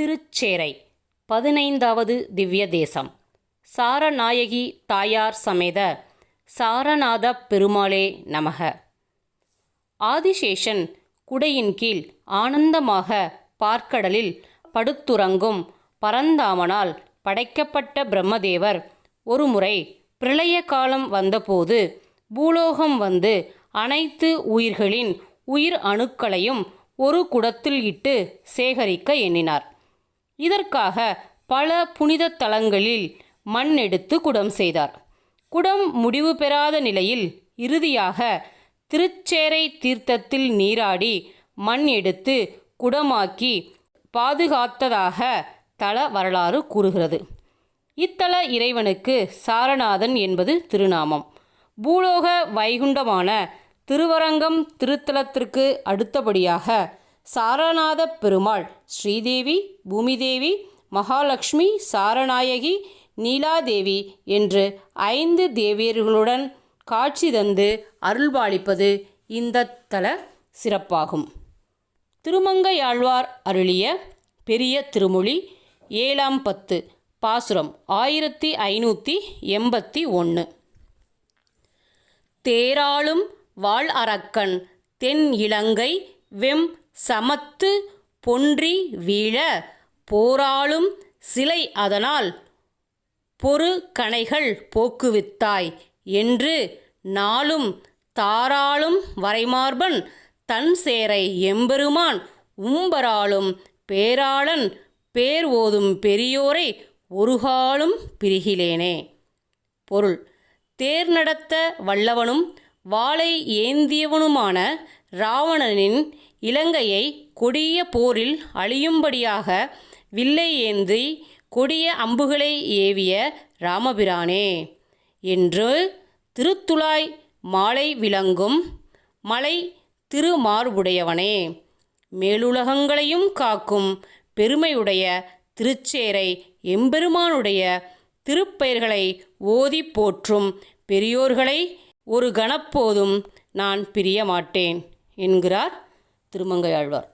திருச்சேரை பதினைந்தாவது திவ்ய தேசம் சாரநாயகி தாயார் சமேத சாரநாத பெருமாளே நமக. ஆதிசேஷன் குடையின் கீழ் ஆனந்தமாக பார்க்கடலில் படுத்துறங்கும் பரந்தாமனால் படைக்கப்பட்ட பிரம்மதேவர் ஒருமுறை பிரளய காலம் வந்தபோது பூலோகம் வந்து அனைத்து உயிர்களின் உயிர் அணுக்களையும் ஒரு குடத்தில் இட்டு சேகரிக்க எண்ணினார். இதற்காக பல புனித தலங்களில் மண் எடுத்து குடம் செய்தார். குடம் முடிவு பெறாத நிலையில் இறுதியாக திருச்சேரை தீர்த்தத்தில் நீராடி மண் எடுத்து குடமாக்கி பாதுகாத்ததாக தல வரலாறு கூறுகிறது. இத்தல இறைவனுக்கு சாரநாதன் என்பது திருநாமம். பூலோக வைகுண்டமான திருவரங்கம் திருத்தலத்திற்கு அடுத்தபடியாக சாரநாத பெருமாள் ஸ்ரீதேவி பூமிதேவி மகாலட்சுமி சாரநாயகி நீலாதேவி என்று ஐந்து தேவியர்களுடன் காட்சி தந்து அருள்பாலிப்பது இந்த தல சிறப்பாகும். திருமங்கையாழ்வார் அருளிய பெரிய திருமொழி ஏழாம் பத்து பாசுரம் ஆயிரத்தி ஐநூற்றி எண்பத்தி ஒன்று தேராளும் வாழ் அரக்கன் தென் இலங்கை வெம் சமத்து பொன்றி வீழ போராளும் சிலை அதனால் பொறு கணைகள் போக்குவித்தாய் என்று நாளும் தாராளும் வரைமார்பன் தன் சேரை எம்பெருமான் உம்பராளும் பேராளன் பேர் ஓதும் பெரியோரை ஒருகாலும் பிரிகிலேனே. பொருள். தேர் நடத்த வல்லவனும் வாளை ஏந்தியவனுமான ராவணனின் இலங்கையை கொடிய போரில் அழியும்படியாக வில்லை ஏந்தி கொடிய அம்புகளை ஏவிய ராமபிரானே என்று திருத்துழாய் மாலை விளங்கும் மலை திருமார்புடையவனே. மேலுலகங்களையும் காக்கும் பெருமையுடைய திருச்சேரை எம்பெருமானுடைய திருப்பெயர்களை ஓதி போற்றும் பெரியோர்களை ஒரு கணப்போதும் நான் பிரியமாட்டேன் என்கிறார் திருமங்கையாழ்வார்